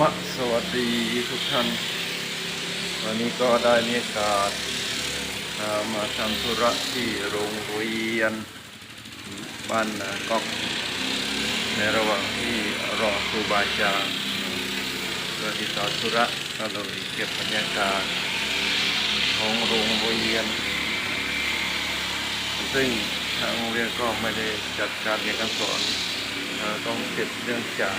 มะสวัสดีทุกท่าน วันนี้ก็ได้มีโอกาสอ่ามาทำธุระที่โรงเรียนบ้านก๊อกในระหว่างที่รอครูบาอาจารย์เพื่อที่ต่อธุระก็เลยเก็บบรรยากาศของโรงเรียน ซึ่งทางโรงเรียนก็ไม่ได้จัดการเรียนการสอนต้องติดเนื่องจาก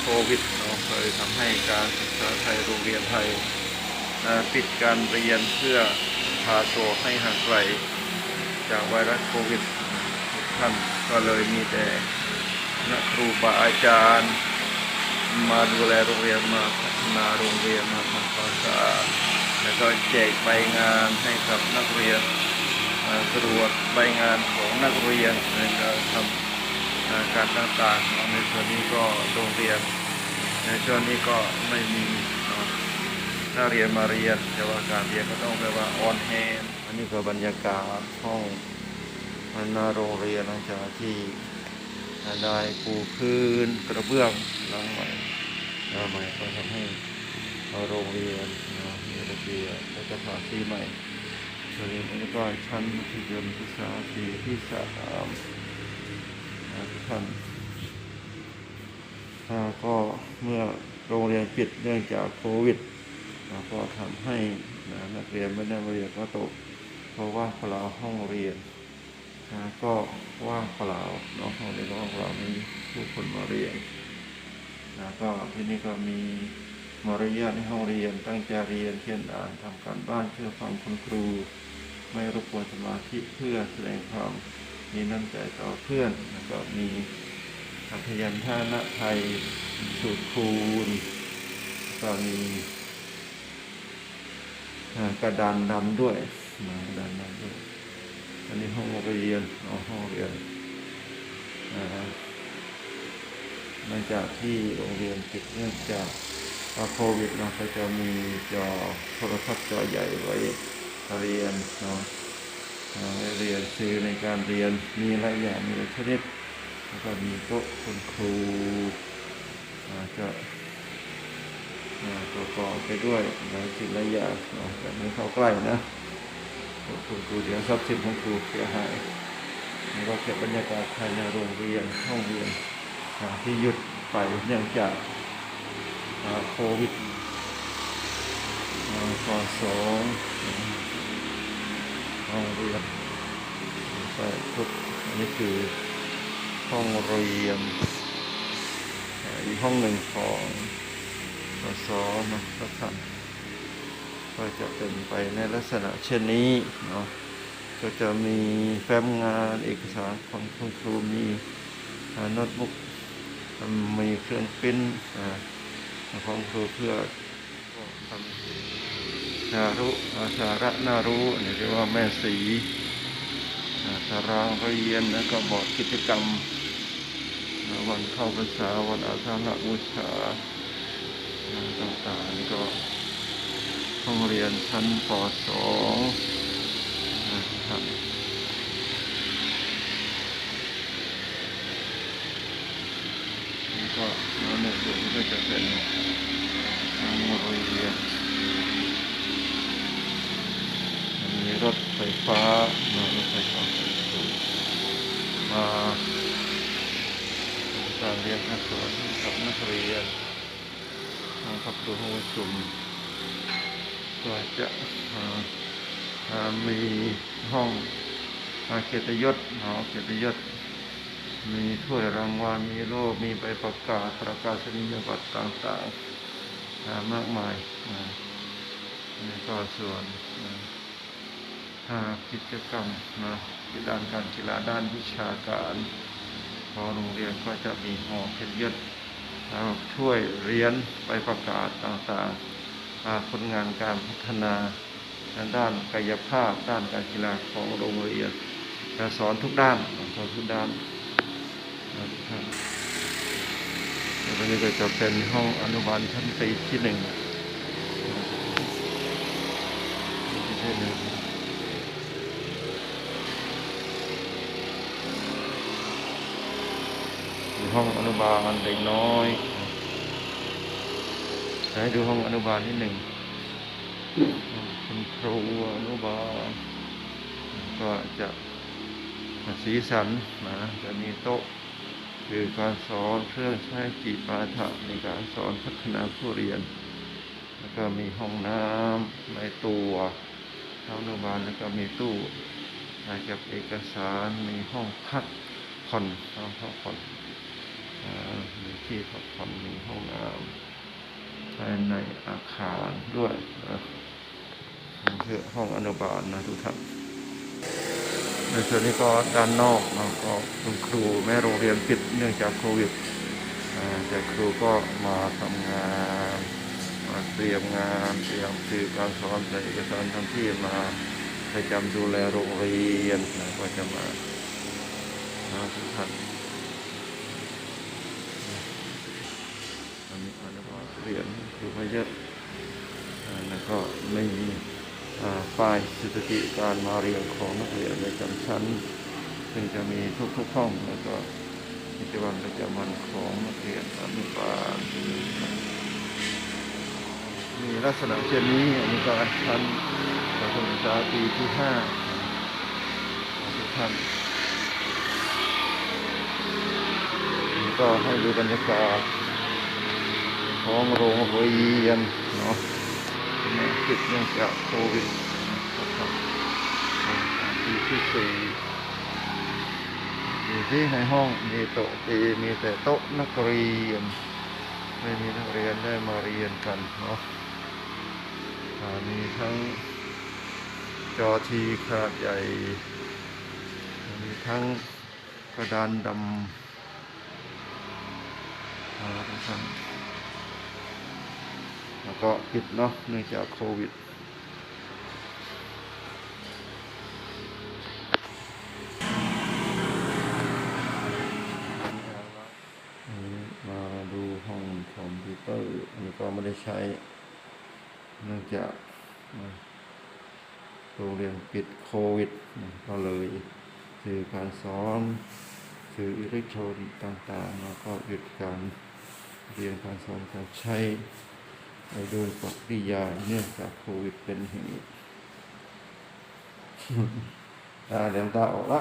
โควิดเนาเลยทำให้การศึกษาไทยโรงเรียนไทยปิดการเรียนเพื่อพาตัวให้ห่างไกลจากไวรัสโควิดท่านก็เลยมีแต่นักครูบาอาจารย์ มาดูแลโรงเรียนมาพัฒนาโรงเรียนมาทำความสะอาดแล้วก็แจกใบงานให้กับนักเรียนตรวจใบงานของนักเรียนในการทำ อาการต่างๆในส่วนนี้ก็โรงเรียน ในช่วงนี้ก็ไม่มีเนาะนักเรียนมาเรียนแต่ว่าการเรียนก็ต้องแปลว่าออนแฮนอันนี้ก็บรรยากาศห้องหน้าโรงเรียนหลังจากที่ได้ปูพื้นกระเบื้องหลังใหม่หลังใหม่ก็ทำให้โรงเรียนเนะมีระเบียบและก็ทาสีใหม่เรียนอนุบาลชั้นมัธยมศึกษาปีที่สาม ท่านก็เมื่อโรงเรียนปิดเนื่องจากโควิดก็ทำให้นักเรียนไม่ได้มาเรียนก็ตก เพราะว่าเปล่าห้องเรียนก็ว่างเปล่าเนาะห้องเรียนก็ว่างเปล่าไม่มีผู้คนมาเรียนนะก็ที่นี่ก็มีมารยาทในห้องเรียนตั้งใจเรียนเขียนอ่านทำการบ้านเชื่อฟังคุณครู ไม่รบกวนสมาธิเพื่อแสดงความ มีน้ำใจต่อเพื่อนแล้วก็มีอัพยัญชนะไทยสูตรคูณก็มีกระดานดำด้วยนะกระดานดำด้วย อันนี้ห้องเรียนเอาห้องเรียนอ่าจากที่โรงเรียนปิดเนื่องจากโควิดเนาะก็จะมีจอโทรทัศน์จอใหญ่ไว้เรียนเนาะอ่า เรียนซื้อในการเรียนมีหลายอย่างมีหลายชนิดแล้วก็มีโต๊ะคุณครูอาก็ประกอบไปด้วยหลายสิ่งหลายอย่างแต่ไม่เข้าใกล้นะโต๊ะคุณครูเดี๋ยวทรัพย์สินของครูเสียหายแล้วก็เก็บบรรยากาศภายในโรงเรียนห้องเรียนที่หยุดไปเนื่องจากโควิดอ่าข้อสอง ห้องเรียนใช่ทุกอันนี้คือห้องเรียนอีกห้องหนึ่งของสสนะครับท่านก็จะเป็นไปในลักษณะเช่นนี้เนาะก็จะมีแฟ้มงานเอกสารของคุณครูมีโน้ตบุ๊กมีเครื่องปริ้นอ่าของครูเพื่อทำ ชารุอาสาระนารู้นี่เรียกว่าแม่สีอาตารางเรียนแล้วก็บอกกิจกรรม วันเข้าพรรษาวันอาสาฬหบูชาอ่าต่างๆนี่ก็ห้องเรียนชั้นป .2 นะครับนี่ก็แล้วในส่วนนี้ก็จะเป็นห้องเรียน มีรถไฟ้ามารถไฟฟ้าสายสูงมาการเรียนการสอนกับนักเรียนทางขับตัวห้องประชุมก็จะมีห้องอาเกียรติยศหอเกียรติยศ มีถ้วยรางวัลมีโล่มีใบประกาศประกาศนียบัตรต่างๆมากมายนี่ก็ส่วน กิจกรรมนะด้านการกีฬาด้านวิชาการพอโรงเรียนก็จะมีหอเกียศแล้วช่วยเรียนไปประกาศต่างๆอาผลงานการพัฒนาด้านกายภาพ ด้านการกีฬาของโรงเรียนจะสอนทุกด้านสอนทุกด้านนะครับแล้วนี่ก็จะเป็นห้องอนุบาลชั้นปีที่หนึ่งที่หนึ่ง อยู่ ห้องอนุบาลเด็กน้อยให้ดูห้องอนุบาลที่หนึ่งคุณครูอนุบาล ก็จะสีสันนะจะมีโต๊ะคือการสอนเครื่องใช้จิปาถะในการสอนพัฒนาผู้เรียน แล้วก็มีห้องน้ำในตัวอนุบาลแล้วก็มีตู้ให้เกับเอกสารมีห้องพักผ่อนห้องพักผ่อน มีที่พักผ่อนมีห้องน้ำภายในอาคารด้วยนะนี่คือห้องอนุบาลนะทุกท่านในส่วนนี้ก็ด้านนอกนะก็คุณครูแม่โรงเรียนปิดเนื่องจากโควิดอ่าแต่ครูก็มาทำงานมาเตรียมงานเตรียมสื่อการสอนใส่เอกสารทำที่มาประจำดูแลโรงเรียนนะก็จะมาทุกท่านนนี้ อนุบาลเรียนคือมาเยอะแล้วก็ไม่มีไฟล์สถิติการมาเรียนของนักเรียนในจำชั้นซึ่งจะมีทุกๆห้องแล้วก็กิจวัตรประจำวันของนักเรียนอนุบาลมีลักษณะเช่นนี้อันนี้ก็ชั้นประถมศึกษาปีที่ห้าทุกท่านก็ให้ดูบรรยากาศ ของโรงเรียนเนาะปิดเนื่องจากโควิดนะครับปีที่สี่มีที่ในห้องมีโต๊ะตีมีแต่โต๊ะนักเรียน ไม่มีนักเรียนได้มาเรียนกันเนาะมีทั้งจอทีขนาดใหญ่ มีทั้งกระดานดำอ่าทุกท่าน แล้วก็ปิดเนาะเนื่องจากโควิด มาดูห้องคอมพิวเตอร์อันนี้ก็ไม่ได้ใช้ เนื่องจากโรงเรียนปิดโควิด ก็เลยสื่อการสอนสื่ออิเล็กทรอนิกส์ต่างๆ แล้วก็หยุดการเรียนการสอนการใช้ ไปโดยปริยายเนื่องจากโควิดเป็นเหตุตาเดี๋ยวตาออกละ